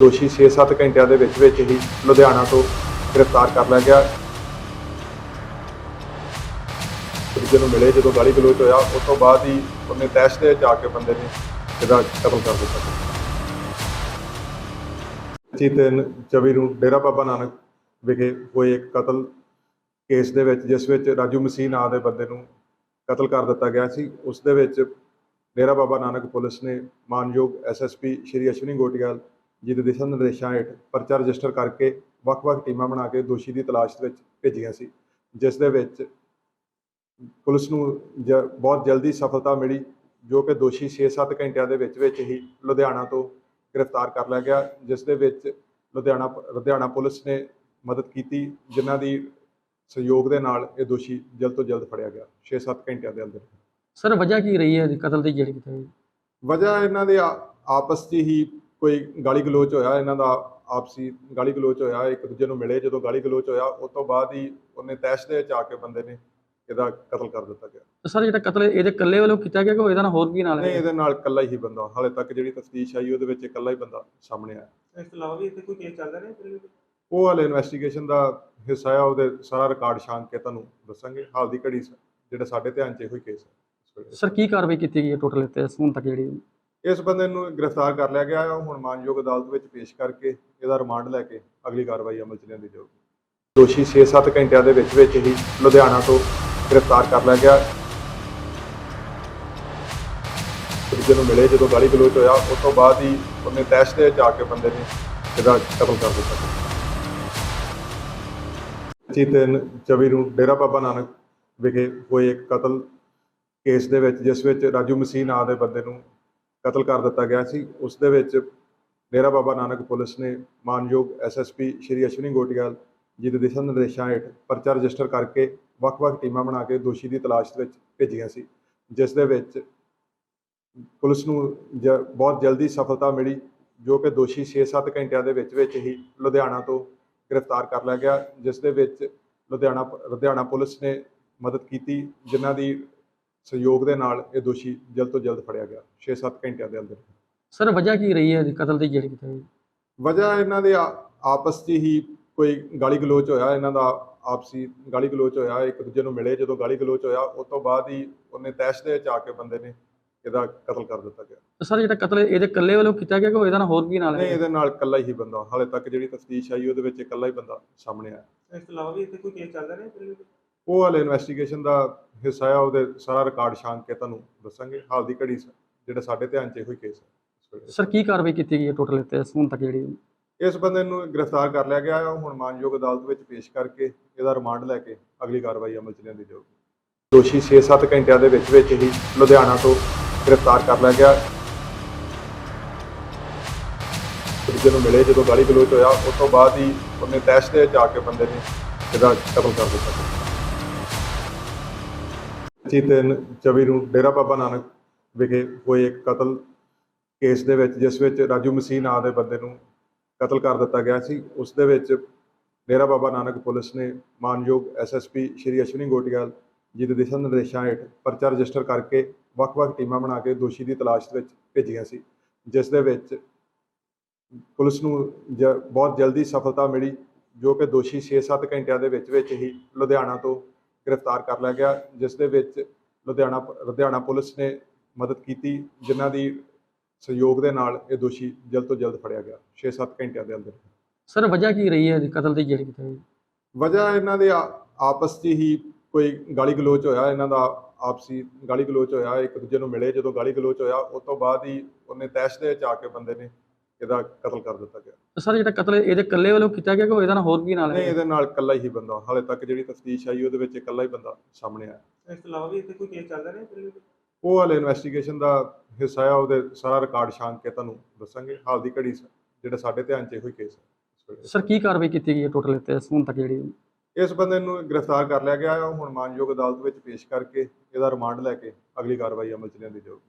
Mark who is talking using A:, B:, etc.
A: ਦੋਸ਼ੀ 6-7 ਘੰਟਿਆਂ ਦੇ ਵਿੱਚ ਵਿੱਚ ਹੀ ਲੁਧਿਆਣਾ ਤੋਂ ਗ੍ਰਿਫਤਾਰ ਕਰ ਲਿਆ ਗਿਆ। ਦੂਜੇ ਨੂੰ ਮਿਲੇ ਜਦੋਂ ਗਾਲੀ ਗਲੋਚ ਹੋਇਆ, ਉਸ ਤੋਂ ਬਾਅਦ ਹੀ ਉਹਨੇ ਤੈਸ਼ ਦੇ ਜਾ ਕੇ ਬੰਦੇ ਨੇ ਇਹਦਾ ਕਤਲ ਕਰ ਦਿੱਤਾ। ਜੀ ਤਿੰਨ ਚੌਵੀ ਨੂੰ ਡੇਰਾ ਬਾਬਾ ਨਾਨਕ ਵਿਖੇ ਹੋਏ ਇੱਕ ਕਤਲ ਕੇਸ ਦੇ ਵਿੱਚ, ਜਿਸ ਵਿੱਚ ਰਾਜੂ ਮਸੀਹ ਨਾਂ ਦੇ ਬੰਦੇ ਨੂੰ ਕਤਲ ਕਰ ਦਿੱਤਾ ਗਿਆ ਸੀ। ਉਸ ਦੇ ਵਿੱਚ ਡੇਰਾ ਬਾਬਾ ਨਾਨਕ ਪੁਲਿਸ ਨੇ ਮਾਨਯੋਗ ਐਸਐਸਪੀ ਸ਼੍ਰੀ ਅਸ਼ਵਨੀ ਗੋਟਿਆਲ ਜੀ ਦੇ ਦਿਸ਼ਾ ਨਿਰਦੇਸ਼ਾਂ ਹੇਠ ਪਰਚਾ ਰਜਿਸਟਰ ਕਰਕੇ ਵੱਖ-ਵੱਖ ਟੀਮਾਂ ਬਣਾ ਕੇ ਦੋਸ਼ੀ ਦੀ ਤਲਾਸ਼ ਵਿੱਚ ਭੇਜੀਆਂ ਸੀ ਜਿਸ ਦੇ ਵਿੱਚ ਪੁਲਿਸ ਨੂੰ ਬਹੁਤ ਜਲਦੀ ਸਫਲਤਾ ਮਿਲੀ ਜੋ ਕਿ ਦੋਸ਼ੀ 6-7 ਘੰਟਿਆਂ ਦੇ ਵਿੱਚ ਵਿੱਚ ਹੀ ਲੁਧਿਆਣਾ ਤੋਂ ਗ੍ਰਿਫਤਾਰ ਕਰ ਲਿਆ ਗਿਆ ਜਿਸ ਦੇ ਵਿੱਚ ਲੁਧਿਆਣਾ ਲੁਧਿਆਣਾ ਪੁਲਿਸ ਨੇ ਮਦਦ ਕੀਤੀ ਜਿਨ੍ਹਾਂ ਦੀ ਸਹਿਯੋਗ ਦੇ ਨਾਲ ਇਹ ਦੋਸ਼ੀ ਜਲਦ ਤੋਂ ਜਲਦ ਫੜਿਆ ਗਿਆ 6-7 ਘੰਟਿਆਂ ਦੇ ਅੰਦਰ
B: ਸਰ ਵਜ੍ਹਾ ਕੀ ਰਹੀ ਹੈ ਕਤਲ ਦੀ ਜਿਹੜੀ ਕੀਤੀ?
A: ਵਜ੍ਹਾ ਇਹਨਾਂ ਦੇ ਆਪਸ 'ਚ ਹੀ ਕੋਈ ਗਾਲੀ ਗਲੋਚ ਹੋਇਆ ਇਹਨਾਂ ਦਾ ਆਪਸੀ ਗਾਲੀ ਗਲੋਚ ਹੋਇਆ ਇੱਕ ਦੂਜੇ ਨੂੰ ਮਿਲੇ ਜਦੋਂ ਗਾਲੀ ਗਲੋਚ ਹੋਇਆ ਉਸ ਤੋਂ ਬਾਅਦ ਹੀ ਉਹਨੇ ਤੈਸ਼ ਦੇ ਵਿੱਚ ਆ ਕੇ ਬੰਦੇ ਨੇ ਇਹਦਾ ਕਤਲ ਕਰ ਦਿੱਤਾ ਗਿਆ।
B: ਤੇ ਸਰ ਜਿਹੜਾ ਕਤਲ ਇਹਦੇ ਇਕੱਲੇ ਵੱਲੋਂ ਕੀਤਾ ਗਿਆ ਕਿ ਇਹਦਾ ਨਾਲ ਹੋਰ ਵੀ ਨਾਲ
A: ਨਹੀਂ ਇਹਦੇ ਨਾਲ ਇਕੱਲਾ ਹੀ ਬੰਦਾ ਹਾਲੇ ਤੱਕ ਜਿਹੜੀ ਤਫਤੀਸ਼ ਆਈ ਉਹਦੇ ਵਿੱਚ ਇਕੱਲਾ ਹੀ ਬੰਦਾ ਸਾਹਮਣੇ ਆਇਆ।
C: ਇਸ ਤੋਂ ਇਲਾਵਾ ਵੀ ਇੱਥੇ ਕੋਈ ਕੇਸ ਚੱਲਦਾ ਰਿਹਾ?
A: ਉਹ ਹਾਲੇ ਇਨਵੈਸਟੀਗੇਸ਼ਨ ਦਾ ਹਿੱਸਾ ਆ ਉਹਦੇ ਸਾਰਾ ਰਿਕਾਰਡ ਛਾਂਗ ਕੇ ਤੁਹਾਨੂੰ ਦੱਸਾਂਗੇ। ਹਾਲ ਦੀ ਘੜੀ ਜਿਹੜਾ ਸਾਡੇ ਧਿਆਨ 'ਚ ਇਹੋ ਹੀ ਕੇਸ ਹੈ।
B: ਸਰ ਕੀ ਕਾਰਵਾਈ ਕੀਤੀ ਗਈ ਹੈ ਟੋਟਲ ਇੱਥੇ? ਹੁਣ ਤੱਕ ਜਿਹੜੀ
A: ਇਸ ਬੰਦੇ ਨੂੰ ਗ੍ਰਿਫਤਾਰ ਕਰ ਲਿਆ ਗਿਆ ਹੈ। ਉਹ ਹੁਣ ਮਾਨਯੋਗ ਅਦਾਲਤ ਵਿੱਚ ਪੇਸ਼ ਕਰਕੇ ਇਹਦਾ ਰਿਮਾਂਡ ਲੈ ਕੇ ਅਗਲੀ ਕਾਰਵਾਈ ਅਮਲ 'ਚ ਲਿਆਂਦੀ ਜਾਊਗੀ। ਦੋਸ਼ੀ 6-7 ਘੰਟਿਆਂ ਦੇ ਵਿੱਚ ਵਿੱਚ ਹੀ ਲੁਧਿਆਣਾ ਤੋਂ ਗ੍ਰਿਫਤਾਰ ਕਰ ਲਿਆ ਗਿਆ। ਦੂਜੇ ਨੂੰ ਮਿਲੇ ਜਦੋਂ ਗਾਲੀ ਗਲੋਚ ਹੋਇਆ, ਉਸ ਤੋਂ ਬਾਅਦ ਹੀ ਉਹਨੇ ਤੈਸ਼ ਦੇ ਵਿੱਚ ਆ ਕੇ ਬੰਦੇ ਨੇ ਇਹਦਾ ਕਤਲ ਕਰ ਦਿੱਤਾ। ਜੀ ਤਿੰਨ ਚੌਵੀ ਨੂੰ ਡੇਰਾ ਬਾਬਾ ਨਾਨਕ ਵਿਖੇ ਹੋਏ ਇੱਕ ਕਤਲ ਕੇਸ ਦੇ ਵਿੱਚ, ਜਿਸ ਵਿੱਚ ਰਾਜੂ ਮਸੀਹ ਨਾਂ ਦੇ ਬੰਦੇ ਨੂੰ ਕਤਲ ਕਰ ਦਿੱਤਾ ਗਿਆ ਸੀ। ਉਸ ਦੇ ਵਿੱਚ ਡੇਰਾ ਬਾਬਾ ਨਾਨਕ ਪੁਲਿਸ ਨੇ ਮਾਨਯੋਗ ਐਸਐਸਪੀ ਸ਼੍ਰੀ ਅਸ਼ਵਨੀ ਗੋਟਿਆਲ ਜੀ ਦੇ ਦਿਸ਼ਾ ਨਿਰਦੇਸ਼ਾਂ ਹੇਠ ਪਰਚਾ ਰਜਿਸਟਰ ਕਰਕੇ ਵੱਖ-ਵੱਖ ਟੀਮਾਂ ਬਣਾ ਕੇ ਦੋਸ਼ੀ ਦੀ ਤਲਾਸ਼ ਵਿੱਚ ਭੇਜੀਆਂ ਸੀ, ਜਿਸ ਦੇ ਵਿੱਚ ਪੁਲਿਸ ਨੂੰ ਜ- ਬਹੁਤ ਜਲਦੀ ਸਫਲਤਾ ਮਿਲੀ, ਜੋ ਕਿ ਦੋਸ਼ੀ 6-7 ਘੰਟਿਆਂ ਦੇ ਵਿੱਚ ਵਿੱਚ ਹੀ ਲੁਧਿਆਣਾ ਤੋਂ ਗ੍ਰਿਫਤਾਰ ਕਰ ਲਿਆ ਗਿਆ, ਜਿਸ ਦੇ ਵਿੱਚ ਲੁਧਿਆਣਾ ਲੁਧਿਆਣਾ ਪੁਲਿਸ ਨੇ ਮਦਦ ਕੀਤੀ, ਜਿਨ੍ਹਾਂ ਦੀ ਸਹਿਯੋਗ ਦੇ ਨਾਲ ਇਹ ਦੋਸ਼ੀ ਜਲਦ ਤੋਂ ਜਲਦ ਫੜਿਆ ਗਿਆ 6-7 ਘੰਟਿਆਂ ਦੇ ਅੰਦਰ।
B: ਸਰ ਵਜ੍ਹਾ ਕੀ ਰਹੀ ਹੈ? ਕਤਲ ਦੀ ਜਿਹੜੀ ਕੀਤੀ?
A: ਵਜ੍ਹਾ ਇਹਨਾਂ ਦੇ ਆਪਸ 'ਚ ਹੀ ਕੋਈ ਗਾਲੀ ਗਲੋਚ ਹੋਇਆ ਇਹਨਾਂ ਦਾ ਆਪਸੀ ਗਾਲੀ ਗਲੋਚ ਹੋਇਆ ਇੱਕ ਦੂਜੇ ਨੂੰ ਮਿਲੇ ਜਦੋਂ ਗਾਲੀ ਗਲੋਚ ਹੋਇਆ ਉਸ ਤੋਂ ਬਾਅਦ ਹੀ ਉਹਨੇ ਤੈਸ਼ ਦੇ ਵਿੱਚ ਆ ਕੇ ਬੰਦੇ ਨੇ ਇਹਦਾ ਕਤਲ ਕਰ ਦਿੱਤਾ ਗਿਆ।
B: ਸਰ ਜਿਹੜਾ ਕਤਲ ਇਹਦੇ ਇਕੱਲੇ ਵੱਲੋਂ ਕੀਤਾ ਗਿਆ ਕਿ ਇਹਦਾ ਨਾਲ ਹੋਰ ਵੀ ਨਾਲ
A: ਨਹੀਂ
B: ਹੈ
A: ਇਹਦੇ ਨਾਲ ਇਕੱਲਾ ਹੀ ਬੰਦਾ ਹਾਲੇ ਤੱਕ ਜਿਹੜੀ ਤਫਤੀਸ਼ ਆਈ ਉਹਦੇ ਵਿੱਚ ਇਕੱਲਾ ਹੀ ਬੰਦਾ ਸਾਹਮਣੇ ਆਇਆ।
C: ਇਸ ਤੋਂ ਇਲਾਵਾ ਵੀ ਇੱਥੇ ਕੋਈ ਕੇਸ ਚੱਲਦਾ ਵੀ?
A: ਉਹ ਹਾਲੇ ਇਨਵੈਸਟੀਗੇਸ਼ਨ ਦਾ ਹਿੱਸਾ ਆ ਉਹਦੇ ਸਾਰਾ ਰਿਕਾਰਡ ਛਾਂਗ ਕੇ ਤੁਹਾਨੂੰ ਦੱਸਾਂਗੇ। ਹਾਲ ਦੀ ਘੜੀ ਜਿਹੜਾ ਸਾਡੇ ਧਿਆਨ 'ਚ ਇਹੋ ਹੀ ਕੇਸ ਹੈ ਵੇਲੇ।
B: ਸਰ ਕੀ ਕਾਰਵਾਈ ਕੀਤੀ ਗਈ ਹੈ ਟੋਟਲ ਇੱਥੇ? ਹੁਣ ਤੱਕ ਜਿਹੜੀ
A: ਇਸ ਬੰਦੇ ਨੂੰ ਗ੍ਰਿਫਤਾਰ ਕਰ ਲਿਆ ਗਿਆ ਹੈ ਹੁਣ ਮਾਨਯੋਗ ਅਦਾਲਤ ਵਿੱਚ ਪੇਸ਼ ਕਰਕੇ ਇਹਦਾ ਰਿਮਾਂਡ ਲੈ ਕੇ ਅਗਲੀ ਕਾਰਵਾਈ ਅਮਲ 'ਚ ਲਿਆਂਦੀ ਜਾਊਗੀ। ਦੋਸ਼ੀ 6-7 ਘੰਟਿਆਂ ਦੇ ਵਿੱਚ ਵਿੱਚ ਹੀ ਲੁਧਿਆਣਾ ਤੋਂ ਗ੍ਰਿਫਤਾਰ ਕਰ ਲਿਆ ਗਿਆ। ਨੂੰ ਮਿਲੇ ਜਦੋਂ ਗਾਲੀ ਗਲੋਚ ਹੋਇਆ ਉਸ ਤੋਂ ਬਾਅਦ ਹੀ ਉਹਨੇ ਤੈਸ਼ ਦੇ ਆ ਕੇ ਬੰਦੇ ਨੇ ਇਹਦਾ ਕਤਲ ਕਰ ਦਿੱਤਾ। ਜੀ ਤਿੰਨ ਚੌਵੀ ਨੂੰ ਡੇਰਾ ਬਾਬਾ ਨਾਨਕ ਵਿਖੇ ਹੋਏ ਇੱਕ ਕਤਲ ਕੇਸ ਦੇ ਵਿੱਚ, ਜਿਸ ਵਿੱਚ ਰਾਜੂ ਮਸੀਹ ਨਾਂ ਦੇ ਬੰਦੇ ਨੂੰ ਕਤਲ ਕਰ ਦਿੱਤਾ ਗਿਆ ਸੀ। ਉਸ ਦੇ ਵਿੱਚ ਡੇਰਾ ਬਾਬਾ ਨਾਨਕ ਪੁਲਿਸ ਨੇ ਮਾਨਯੋਗ ਐਸਐਸਪੀ ਸ਼੍ਰੀ ਅਸ਼ਵਨੀ ਗੋਟਿਆਲ ਜੀ ਦੇ ਦਿਸ਼ਾ ਨਿਰਦੇਸ਼ਾਂ ਹੇਠ ਪਰਚਾ ਰਜਿਸਟਰ ਕਰਕੇ ਵੱਖ-ਵੱਖ ਟੀਮਾਂ ਬਣਾ ਕੇ ਦੋਸ਼ੀ ਦੀ ਤਲਾਸ਼ ਵਿੱਚ ਭੇਜੀਆਂ ਸੀ, ਜਿਸ ਦੇ ਵਿੱਚ ਪੁਲਿਸ ਨੂੰ ਜ- ਬਹੁਤ ਜਲਦੀ ਸਫਲਤਾ ਮਿਲੀ, ਜੋ ਕਿ ਦੋਸ਼ੀ 6-7 ਘੰਟਿਆਂ ਦੇ ਵਿੱਚ ਵਿੱਚ ਹੀ ਲੁਧਿਆਣਾ ਤੋਂ ਗ੍ਰਿਫਤਾਰ ਕਰ ਲਿਆ ਗਿਆ ਜਿਸ ਦੇ ਵਿੱਚ ਲੁਧਿਆਣਾ ਲੁਧਿਆਣਾ ਪੁਲਿਸ ਨੇ ਮਦਦ ਕੀਤੀ ਜਿਨ੍ਹਾਂ ਦੀ ਸਹਿਯੋਗ ਦੇ ਨਾਲ ਇਹ ਦੋਸ਼ੀ ਜਲਦ ਤੋਂ ਜਲਦ ਫੜਿਆ ਗਿਆ 6-7 ਘੰਟਿਆਂ ਦੇ ਅੰਦਰ
B: ਸਰ ਵਜ੍ਹਾ ਕੀ ਰਹੀ ਹੈ ਕਤਲ ਦੀ ਜਿਹੜੀ ਕੀਤੀ?
A: ਵਜ੍ਹਾ ਇਹਨਾਂ ਦੇ ਆਪਸ 'ਚ ਹੀ ਕੋਈ ਗਾਲੀ ਗਲੋਚ ਹੋਇਆ ਇਹਨਾਂ ਦਾ ਆਪਸੀ ਗਾਲੀ ਗਲੋਚ ਹੋਇਆ ਇੱਕ ਦੂਜੇ ਨੂੰ ਮਿਲੇ ਜਦੋਂ ਗਾਲੀ ਗਲੋਚ ਹੋਇਆ ਉਸ ਤੋਂ ਬਾਅਦ ਹੀ ਉਹਨੇ ਤੈਸ਼ ਦੇ ਵਿੱਚ ਆ ਕੇ ਬੰਦੇ ਨੇ ਇਹਦਾ ਕਤਲ ਕਰ ਦਿੱਤਾ ਗਿਆ।
B: ਤੇ ਸਰ ਜਿਹੜਾ ਕਤਲ ਇਹਦੇ ਇਕੱਲੇ ਵੱਲੋਂ ਕੀਤਾ ਗਿਆ ਕਿ ਇਹਦਾ ਨਾਲ ਹੋਰ ਵੀ ਨਾਲ
A: ਨਹੀਂ ਇਹਦੇ ਨਾਲ ਇਕੱਲਾ ਹੀ ਬੰਦਾ। ਹਾਲੇ ਤੱਕ ਜਿਹੜੀ ਤਫਤੀਸ਼ ਆਈ ਉਹਦੇ ਵਿੱਚ ਇਕੱਲਾ ਹੀ ਬੰਦਾ ਸਾਹਮਣੇ ਆਇਆ।
C: ਇਸ ਤੋਂ ਇਲਾਵਾ ਵੀ ਇੱਥੇ ਕੋਈ ਕੇਸ ਚੱਲਦਾ ਰਿਹਾ?
A: ਉਹ ਹਾਲੇ ਇਨਵੈਸਟੀਗੇਸ਼ਨ ਦਾ ਹਿੱਸਾ ਆ ਉਹਦੇ ਸਾਰਾ ਰਿਕਾਰਡ ਛਾਂਗ ਕੇ ਤੁਹਾਨੂੰ ਦੱਸਾਂਗੇ। ਹਾਲ ਦੀ ਘੜੀ ਜਿਹੜਾ ਸਾਡੇ ਧਿਆਨ 'ਚ ਇਹੋ ਹੀ ਕੇਸ ਹੈ।
B: ਸਰ ਕੀ ਕਾਰਵਾਈ ਕੀਤੀ ਗਈ ਹੈ ਟੋਟਲ ਇੱਥੇ? ਹੁਣ ਤੱਕ ਜਿਹੜੀ
A: ਇਸ ਬੰਦੇ ਨੂੰ ਗ੍ਰਿਫਤਾਰ ਕਰ ਲਿਆ ਗਿਆ ਹੈ ਉਹ ਹੁਣ ਮਾਨਯੋਗ ਅਦਾਲਤ ਵਿੱਚ ਪੇਸ਼ ਕਰਕੇ ਇਹਦਾ ਰਿਮਾਂਡ ਲੈ ਕੇ ਅਗਲੀ ਕਾਰਵਾਈ ਅਮਲ 'ਚ ਲਿਆਂਦੀ ਜਾਊਗੀ।